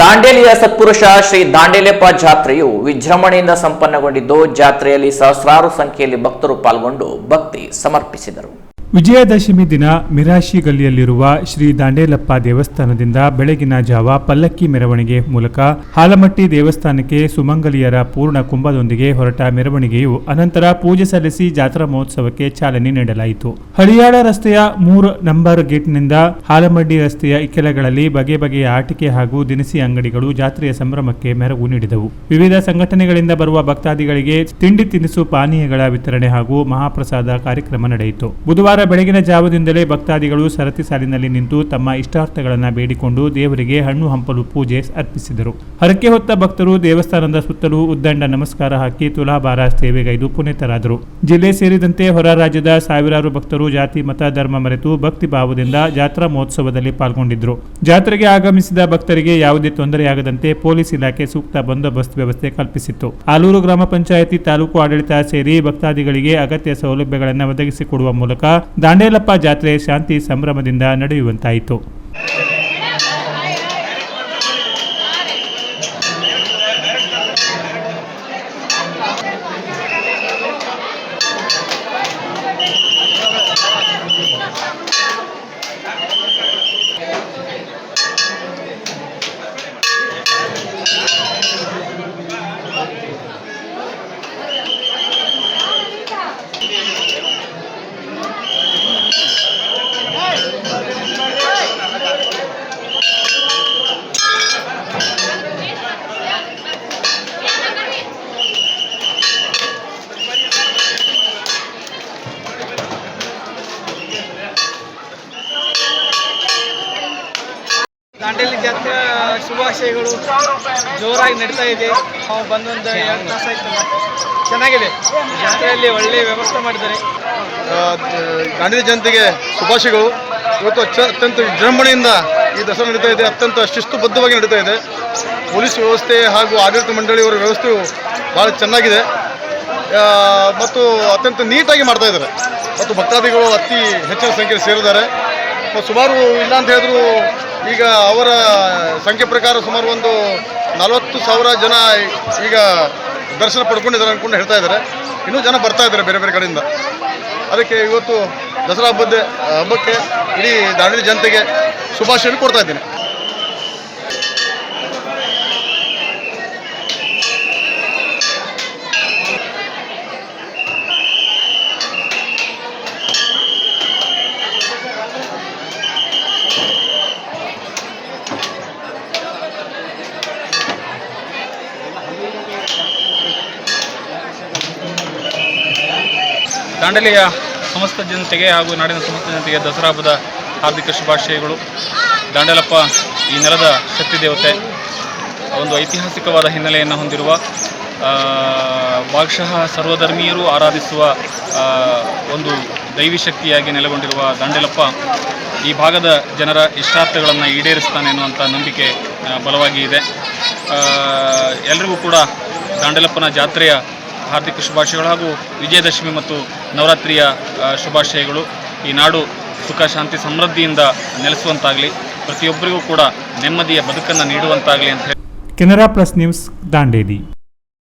ದಾಂಡೇಲಿಯ ಸತ್ಪುರುಷ ಶ್ರೀ ದಾಂಡೇಲೆಪ್ಪ ಜಾತ್ರೆಯು ವಿಜೃಂಭಣೆಯಿಂದ ಸಂಪನ್ನಗೊಂಡಿದ್ದು ಜಾತ್ರೆಯಲ್ಲಿ ಸಹಸ್ರಾರು ಸಂಖ್ಯೆಯಲ್ಲಿ ಭಕ್ತರು ಪಾಲ್ಗೊಂಡು ಭಕ್ತಿ ಸಮರ್ಪಿಸಿದರು. ವಿಜಯದಶಮಿ ದಿನ ಮಿರಾಶಿ ಗಲ್ಲಿಯಲ್ಲಿರುವ ಶ್ರೀ ದಾಂಡೇಲಪ್ಪ ದೇವಸ್ಥಾನದಿಂದ ಬೆಳಗಿನ ಜಾವ ಪಲ್ಲಕ್ಕಿ ಮೆರವಣಿಗೆ ಮೂಲಕ ಹಾಲಮಟ್ಟಿ ದೇವಸ್ಥಾನಕ್ಕೆ ಸುಮಂಗಲಿಯರ ಪೂರ್ಣ ಕುಂಭದೊಂದಿಗೆ ಹೊರಟ ಮೆರವಣಿಗೆಯು ಅನಂತರ ಪೂಜೆ ಸಲ್ಲಿಸಿ ಜಾತ್ರಾ ಮಹೋತ್ಸವಕ್ಕೆ ಚಾಲನೆ ನೀಡಲಾಯಿತು. ಹಳಿಯಾಳ ರಸ್ತೆಯ ಮೂರು ನಂಬರ್ ಗೇಟ್ನಿಂದ ಹಾಲಮಡ್ಡಿ ರಸ್ತೆಯ ಇಕ್ಕೆಲಗಳಲ್ಲಿ ಬಗೆ ಬಗೆಯ ಆಟಿಕೆ ಹಾಗೂ ದಿನಸಿ ಅಂಗಡಿಗಳು ಜಾತ್ರೆಯ ಸಂಭ್ರಮಕ್ಕೆ ಮೆರವು ನೀಡಿದವು. ವಿವಿಧ ಸಂಘಟನೆಗಳಿಂದ ಬರುವ ಭಕ್ತಾದಿಗಳಿಗೆ ತಿಂಡಿ ತಿನಿಸು ಪಾನೀಯಗಳ ವಿತರಣೆ ಹಾಗೂ ಮಹಾಪ್ರಸಾದ ಕಾರ್ಯಕ್ರಮ ನಡೆಯಿತು. ಬುಧವಾರ ಬೆಳಗಿನ ಜಾವದಿಂದಲೇ ಭಕ್ತಾದಿಗಳು ಸರತಿ ಸಾಲಿನಲ್ಲಿ ನಿಂತು ತಮ್ಮ ಇಷ್ಟಾರ್ಥಗಳನ್ನು ಬೇಡಿಕೊಂಡು ದೇವರಿಗೆ ಹಣ್ಣು ಹಂಪಲು ಪೂಜೆ ಅರ್ಪಿಸಿದರು. ಹರಕೆ ಹೊತ್ತ ಭಕ್ತರು ದೇವಸ್ಥಾನದ ಸುತ್ತಲೂ ಉದ್ದಂಡ ನಮಸ್ಕಾರ ಹಾಕಿ ತುಲಾಭಾರ ಸೇವೆಗೈದು ಪುನೀತರಾದರು. ಜಿಲ್ಲೆ ಸೇರಿದಂತೆ ಹೊರ ರಾಜ್ಯದ ಸಾವಿರಾರು ಭಕ್ತರು ಜಾತಿ, ಮತ, ಧರ್ಮ ಮರೆತು ಭಕ್ತಿ ಭಾವದಿಂದ ಜಾತ್ರಾ ಮಹೋತ್ಸವದಲ್ಲಿ ಪಾಲ್ಗೊಂಡಿದ್ದರು ಜಾತ್ರೆಗೆ ಆಗಮಿಸಿದ ಭಕ್ತರಿಗೆ ಯಾವುದೇ ತೊಂದರೆಯಾಗದಂತೆ ಪೊಲೀಸ್ ಇಲಾಖೆ ಸೂಕ್ತ ಬಂದೋಬಸ್ತ್ ವ್ಯವಸ್ಥೆ ಕಲ್ಪಿಸಿತ್ತು. ಆಲೂರು ಗ್ರಾಮ ಪಂಚಾಯಿತಿ ತಾಲೂಕು ಆಡಳಿತ ಸೇರಿ ಭಕ್ತಾದಿಗಳಿಗೆ ಅಗತ್ಯ ಸೌಲಭ್ಯಗಳನ್ನು ಒದಗಿಸಿಕೊಡುವ ಮೂಲಕ ದಾಂಡೇಲಪ್ಪ ಜಾತ್ರೆ ಶಾಂತಿ ಸಂಭ್ರಮದಿಂದ ನಡೆಯುವಂತಾಯಿತು. ದಾಂಡೇಲಿ ಜಾತ್ರೆ ಶುಭಾಶಯಗಳು. ಜೋರಾಗಿ ನಡೀತಾ ಇದೆ. ನಾವು ಬಂದೊಂದು ಎರಡು ತಾಸು ಆಯ್ತಲ್ಲ. ಚೆನ್ನಾಗಿದೆ. ಜಾತ್ರೆಯಲ್ಲಿ ಒಳ್ಳೆ ವ್ಯವಸ್ಥೆ ಮಾಡಿದ್ದಾರೆ. ದಾಂಡೇಲಿ ಜನತೆಗೆ ಶುಭಾಶಯಗಳು. ಇವತ್ತು ಅತ್ಯಂತ ವಿಜೃಂಭಣೆಯಿಂದ ಈ ದಸರಾ ನಡೀತಾ ಇದೆ. ಅತ್ಯಂತ ಶಿಸ್ತುಬದ್ಧವಾಗಿ ನಡೀತಾ ಇದೆ. ಪೊಲೀಸ್ ವ್ಯವಸ್ಥೆ ಹಾಗೂ ಆಡಳಿತ ಮಂಡಳಿಯವರ ವ್ಯವಸ್ಥೆಯು ಭಾಳ ಚೆನ್ನಾಗಿದೆ. ಮತ್ತು ಅತ್ಯಂತ ನೀಟಾಗಿ ಮಾಡ್ತಾ ಇದ್ದಾರೆ. ಮತ್ತು ಭಕ್ತಾದಿಗಳು ಅತಿ ಹೆಚ್ಚಿನ ಸಂಖ್ಯೆಯಲ್ಲಿ ಸೇರಿದ್ದಾರೆ. ಸುಮಾರು ಇಲ್ಲ ಅಂತ ಹೇಳಿದ್ರು ಈಗ ಅವರ ಸಂಖ್ಯೆ ಪ್ರಕಾರ ಸುಮಾರು ಒಂದು ನಲವತ್ತು ಸಾವಿರ ಜನ ಈಗ ದರ್ಶನ ಪಡ್ಕೊಂಡಿದ್ದಾರೆ ಅಂದ್ಕೊಂಡು ಹೇಳ್ತಾ ಇದ್ದಾರೆ. ಇನ್ನೂ ಜನ ಬರ್ತಾ ಇದ್ದಾರೆ ಬೇರೆ ಬೇರೆ ಕಡೆಯಿಂದ. ಅದಕ್ಕೆ ಇವತ್ತು ದಸರಾ ಹಬ್ಬದ ಹಬ್ಬಕ್ಕೆ ಇಡೀ ದಾಂಡೇಲಿ ಜನತೆಗೆ ಶುಭಾಶಯ ಕೊಡ್ತಾ ಇದ್ದೀನಿ. ದಾಂಡಲಿಯ ಸಮಸ್ತ ಜನತೆಗೆ ಹಾಗೂ ನಾಡಿನ ಸಮಸ್ತ ಜನತೆಗೆ ದಸರಾ ಹಬ್ಬದ ಹಾರ್ದಿಕ ಶುಭಾಶಯಗಳು. ದಾಂಡಲಪ್ಪ ಈ ನೆಲದ ಶಕ್ತಿ ದೇವತೆ ಒಂದು ಐತಿಹಾಸಿಕವಾದ ಹಿನ್ನೆಲೆಯನ್ನು ಹೊಂದಿರುವ ಭಾಗಶಃ ಸರ್ವಧರ್ಮೀಯರು ಆರಾಧಿಸುವ ಒಂದು ದೈವಿ ಶಕ್ತಿಯಾಗಿ ನೆಲೆಗೊಂಡಿರುವ ದಾಂಡೇಲಪ್ಪ ಈ ಭಾಗದ ಜನರ ಇಷ್ಟಾರ್ಥಗಳನ್ನು ಈಡೇರಿಸ್ತಾನೆ ಅನ್ನುವಂಥ ನಂಬಿಕೆ ಬಲವಾಗಿ ಇದೆ. ಆ, ಎಲ್ರಿಗೂ ಕೂಡ ದಾಂಡೆಲಪ್ಪನ ಜಾತ್ರೆಯ ಹಾರ್ದಿಕ ಶುಭಾಶಯಗಳು ಹಾಗೂ ವಿಜಯದಶಮಿ ಮತ್ತು ನವರಾತ್ರಿಯ ಶುಭಾಶಯಗಳು. ಈ ನಾಡು ಸುಖ, ಶಾಂತಿ, ಸಮೃದ್ಧಿಯಿಂದ ನೆಲೆಸುವಂತಾಗಲಿ. ಪ್ರತಿಯೊಬ್ಬರಿಗೂ ಕೂಡ ನೆಮ್ಮದಿಯ ಬದುಕನ್ನು ನೀಡುವಂತಾಗಲಿ ಅಂತ ಹೇಳಿ. Canara plus news Dandeli.